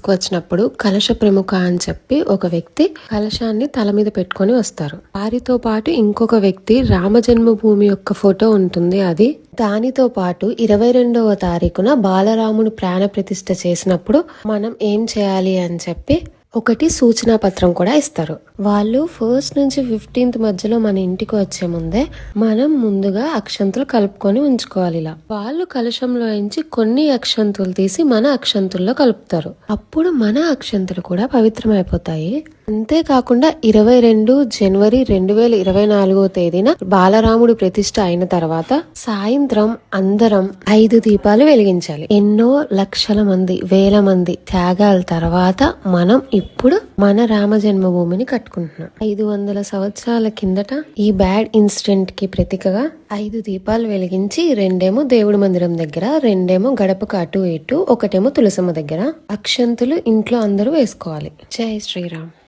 తీసుకువచ్చినప్పుడు కలశ ప్రముఖ అని చెప్పి ఒక వ్యక్తి కలశాన్ని తల మీద పెట్టుకొని వస్తారు. వారితో పాటు ఇంకొక వ్యక్తి రామ జన్మభూమి యొక్క ఫోటో ఉంటుంది అది. దానితో పాటు ఇరవై రెండవ తారీఖున బాలరాముడు ప్రాణ ప్రతిష్ఠ చేసినప్పుడు మనం ఏం చేయాలి అని చెప్పి ఒకటి సూచనా పత్రం కూడా ఇస్తారు. వాళ్ళు ఫస్ట్ నుంచి ఫిఫ్టీన్త్ మధ్యలో మన ఇంటికి వచ్చే ముందే మనం ముందుగా అక్షంతులు కలుపుకొని ఉంచుకోవాలి ఇలా. వాళ్ళు కలశంలో నుంచి కొన్ని అక్షంతులు తీసి మన అక్షంతుల్లో కలుపుతారు. అప్పుడు మన అక్షంతులు కూడా పవిత్రమైపోతాయి. అంతేకాకుండా ఇరవై రెండు జనవరి రెండు వేల ఇరవై నాలుగో తేదీన బాలరాముడు ప్రతిష్ట అయిన తర్వాత సాయంత్రం అందరం ఐదు దీపాలు వెలిగించాలి. ఎన్నో లక్షల మంది వేల మంది త్యాగాల తర్వాత మనం ఇప్పుడు మన రామ జన్మభూమిని కట్టుకుంటున్నాం. ఐదు వందల సంవత్సరాల కిందట ఈ బ్యాడ్ ఇన్సిడెంట్కి ప్రతీకగా ఐదు దీపాలు వెలిగించి రెండేమో దేవుడి మందిరం దగ్గర రెండేమో గడపకు అటు ఇటు ఒకటేమో తులసమ్మ దగ్గర అక్షంతులు ఇంట్లో అందరూ వేసుకోవాలి. జై శ్రీరామ్.